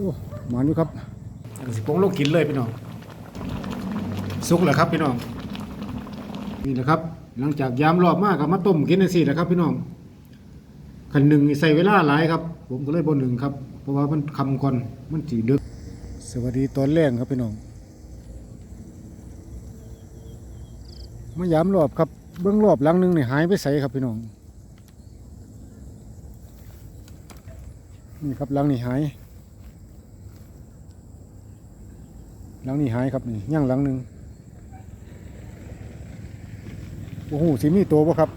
อ้หมานอยู่ครับสิปงลงกินเลยพี่น้องสุกแล้วครับพี่น้องนี่นะครับ หลังจากยามรอบมากก็มาต้มกินในสี่แหละครับ พี่น้องขันหนึ่งใส่เวลาหลายครับ ผมก็เลยบนหนึ่งครับ เพราะว่ามันคำก่อนมันสีดึก สวัสดีตอนแรกครับพี่น้องมายามรอบครับ เบื้องรอบหลังหนึงนี่หายไปใส่ครับพี่น้องนี่ครับหลังนี่หาย หลังนี้หายครับนี่ย่างหลังหนึ่งโอ้โหสีมีตัวปะครับ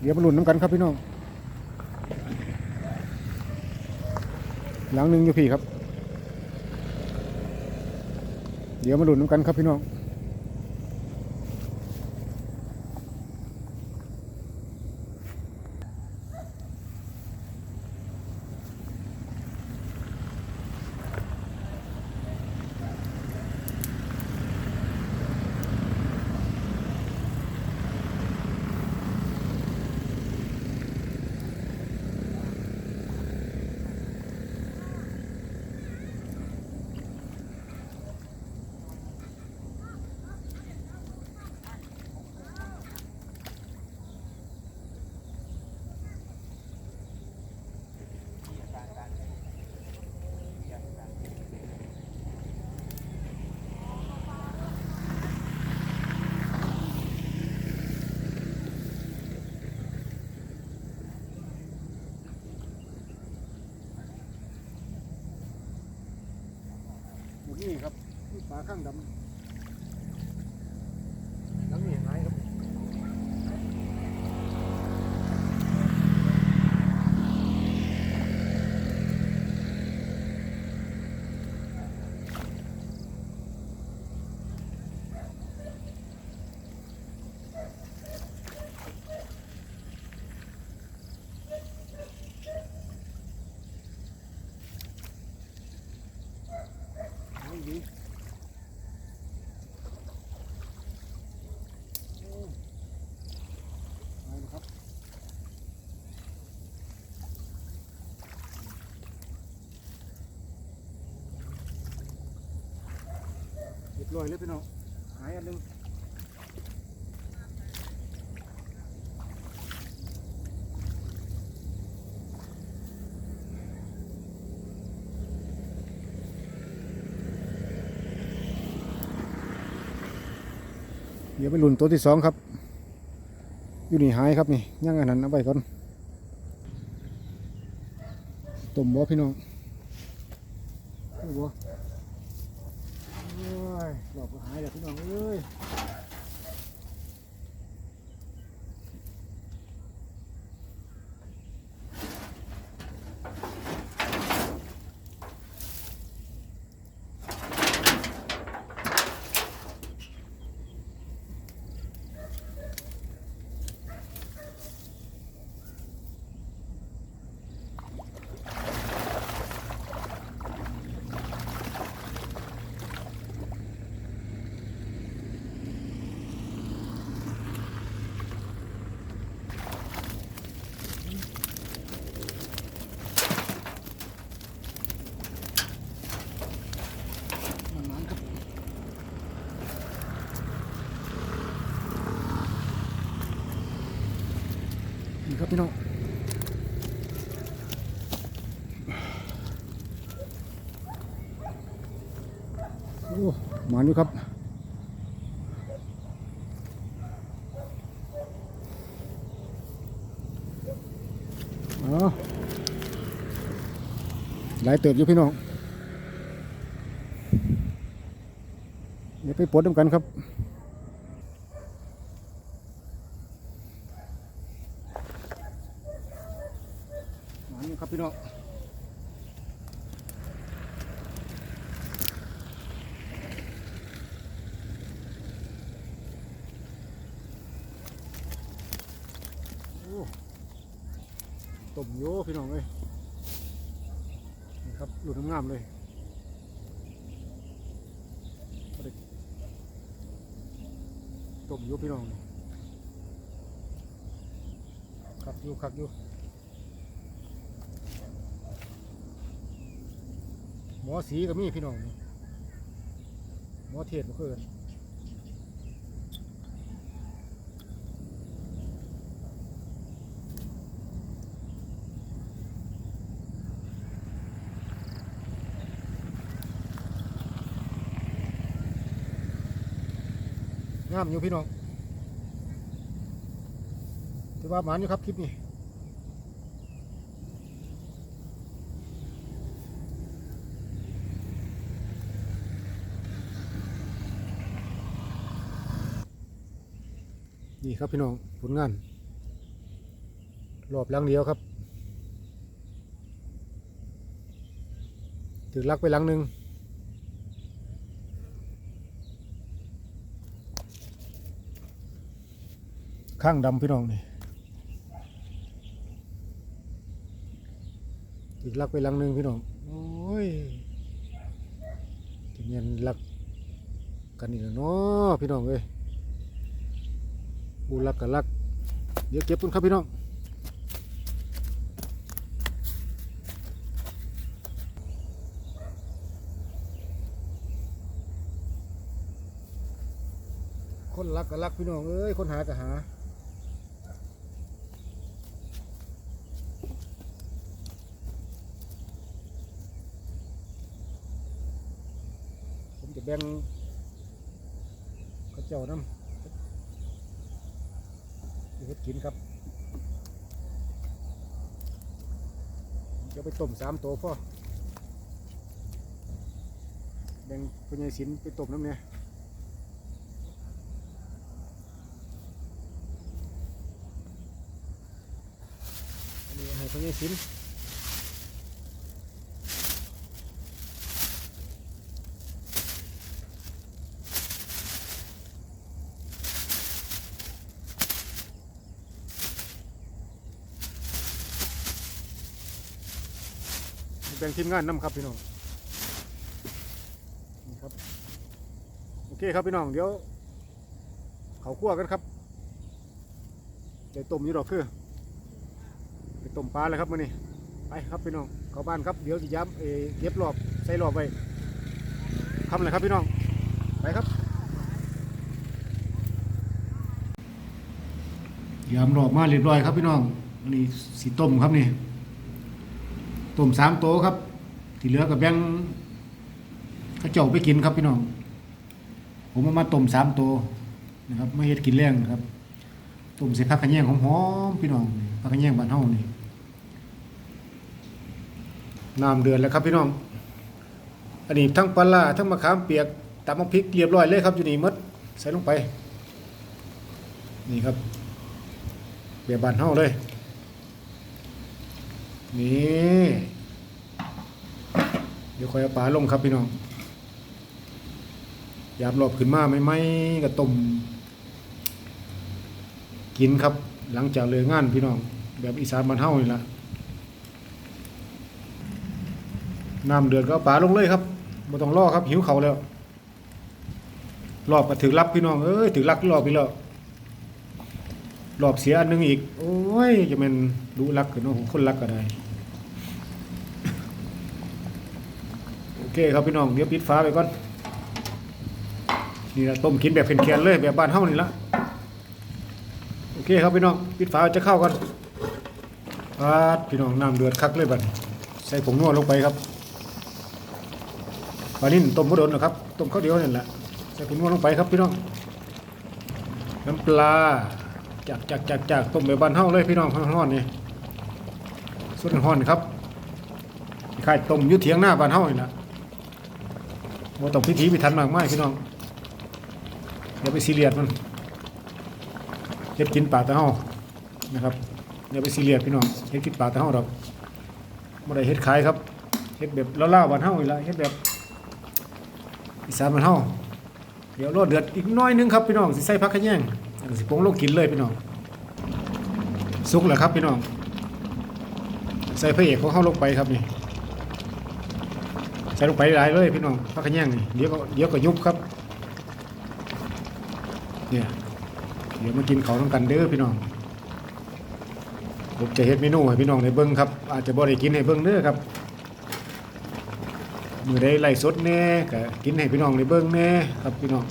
เดี๋ยวมาลุ้นน้ำกันครับพี่น้องหลังหนึ่งอยู่พี่ครับ เดี๋ยวมาลุ้นน้ำกันครับพี่น้อง นี่ครับนี่ปลาข้างดำหลังนี่หายครับไม่ดีโอ้หายแล้วครับ เรียบร้อยเลยพี่น้องหายอันหนึงเดี๋ยวไปลุ้นตัวที่สองครับ อยู่นี่หายครับนี่ย่างอันนั้นเอาไปก่อนต้มบ่พี่น้องบ่โอ้ย หลอกหายแล้วพี่น้องเอ้ย นี่ครับพี่น้องโอ้มานอยู่ครับหลายเติบอยู่พี่น้องเดี๋ยวไปปลดน้ำกันครับ มานี่ครับพี่น้องโอ้ ต้มโยพี่น้องเลยนี่ครับหลุดงามเลยต้มอยุพี่น้องนี่คักอยู่คักอยู่หมอสีก็มีพี่น้องหมอเทศก็คือกัน งามอยู่พี่น้องถือว่าหมานอยู่ครับคลิปนี้นี่ครับพี่น้องผลงาน รอบลังเดียวครับถือลักไปลังหนึ่ง ข้างดำพี่น้องนี่ถือลักไปลังหนึ่งพี่น้อง โอ้ยจะเงียนลักกันนี่แล้วเนาะพี่น้องเอ้ยบูรักกับรัก เดี๋ยวเก็บกันครับพี่น้องคนรักกับรักพี่น้องเอ้ยคนหากับหา ผมจะแบ่งข้าวเจ้าน้ำเฮ็ดกินครับจะไปต้มสามตัวพ่อแบ่งพญายสินไปต้มน้ำเนี่ยอันนี้ให้พญายสิน บ่งทีมงานน้ำครับพี่น้องนี่ครับโอเคครับพี่น้องเดี๋ยวเขาคั่วกันครับเดี๋ยวต้มอยู่ดอกคือไปต้มปลาเลยครับมื้อนี้ไปครับพี่น้องเข้าบ้านครับเดี๋ยวจะย้ำเอเย็บรอบใส่รอบไว้ทำเลยครับพี่น้องไปครับย้ำรอบมาเรียบร้อยครับพี่น้องอันนี้สีต้มครับนี่ ต้มสามโตะครับ ที่เหลือก็แบ่งข้าเจ้าไปกินครับพี่น้อง ผมเอามาต้มสามโตะนะครับไม่เฮ็ดกินแรงครับต้มใส่ผักกระแยงหอมๆพี่น้องผักกระแยงบ้านเฮานี่น้ำเดือดแล้วครับพี่น้อง อันนี้ทั้งปลาทั้งมะขามเปียกตำมะพริกเรียบร้อยเลยครับอยู่นี่มดใส่ลงไป นี่ครับแบบบานเฮาเลย นี่เดี๋ยวคอยเอาปลาลงครับพี่น้องยามรอบขึ้นมาไม่ไม่ๆก็ต้มกินครับ หลังจากเลิกงานพี่น้อง แบบอีสานบ้านเฮานี่ละน้ำเดือดก็ปลาลงเลยครับไม่ต้องรอครับหิวเขาแล้ว รอบก็ถือรับพี่น้องเอ้ยถือรักรอบไปแล้วรอบเสียอันหนึงอีก โอ้ยจะเป็นรู้รักกันเนาะคนรักก็ได้ โอ เคครับพี่น้องเดี๋ยวปิดฟ้าไปก่อนนี่ละต้มกินแบบเค็นๆเลยแบบบ้านเฮานี่ละโอเคครับพี่น้องปิดฟ้าจะเข้ากันปาดพี่น้องน้ำเดือดคักเลยบัดใส่ผงนัวลงไปครับปลานิ่นต้มมะดนนะครับต้มข้าวเดียวนี่แหละใส่ผงนัวลงไปครับพี่น้องน้ำปลาจากจากจากจากต้มแบบบ้านเฮาเลยพี่น้องห้อนๆนี่สุดห้อนครับคล้ายๆต้มยุเถียงหน้าบ้านเฮานี่ละ ว่าต้องพิธีพิธันมากมายพี่น้องอย่าไปซีเรียสมันเฮ็ดกินปลาตะเฮานะครับอย่าไปซีเรียสพี่น้องเฮ็ดกินปลาตะเฮาดอกบ่ได้เฮ็ดขายครับเฮ็ดแบบล่าๆบ้านเฮานี่ล่ะเฮ็ดแบบอีสานบ้านเฮาเดี๋ยวรอเดือดอีกน้อยนึงครับพี่น้องสิใส่ผักขะแยงสิปงลงกินเลยพี่น้องสุกแล้วครับพี่น้องใส่พระเอกของเฮาลงไปครับนี่ ส่ลงไปหลายเลยพี่น้องพักขะแยงนี่เดี๋ยวก็เดี๋ยวก็ยุบครับ เนี่ยเดี๋ยวมากินเขาวต้องกันเด้อพี่น้องผมจะเฮ็ดเมนูให้พี่น้องได้เบิ่งครับ อาจจะบ่ได้กินให้เบิ่งเด้อครับมือใดไล่สดแน่ก็กินให้พี่น้องได้เบิ่งแน่ครับพี่น้อง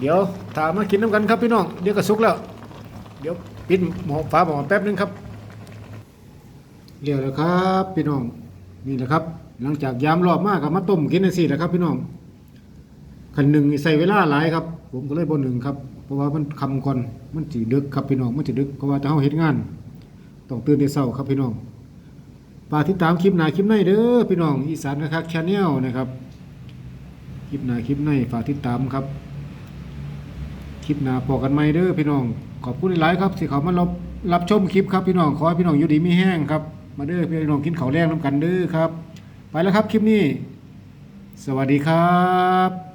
เดี๋ยวตามมากินน้ำกันครับพี่น้องเดี๋ยวก็สุกแล้ว เดี๋ยวปิดหม้อฟ้าหม้อแป๊บนึงครับเรียวแล้วครับ พี่น้องนี่แหละครับ หลังจากยามรอบมากก็มาต้มกินจังซี่แหละครับพี่น้องคันหนึ่งใส่เวลาหลายครับ ผมก็เลยบ่หนึ่งครับ เพราะว่ามันคำก่อนมันสิดึกครับพี่น้องมันสิดึกเพราะว่าจะเฮาเฮ็ดงานต้องตื่นแต่เช้าครับพี่น้องฝากติดตามคลิปหนาคลิปในเด้อพี่น้องอีสานนะครับชาแนลนะครับคลิปหนาคลิปในฝากติดตามครับ คลิปหนาพอกันใหม่เด้อพี่น้อง ขอบคุณหลายครับที่เขามารับรับชมคลิปครับพี่น้องขอให้พี่น้องอยู่ดีมีแห้งครับมาเด้อพี่น้องกินข้าวแรงน้ำกันเด้อครับ ไปแล้วครับคลิปนี้ สวัสดีครับ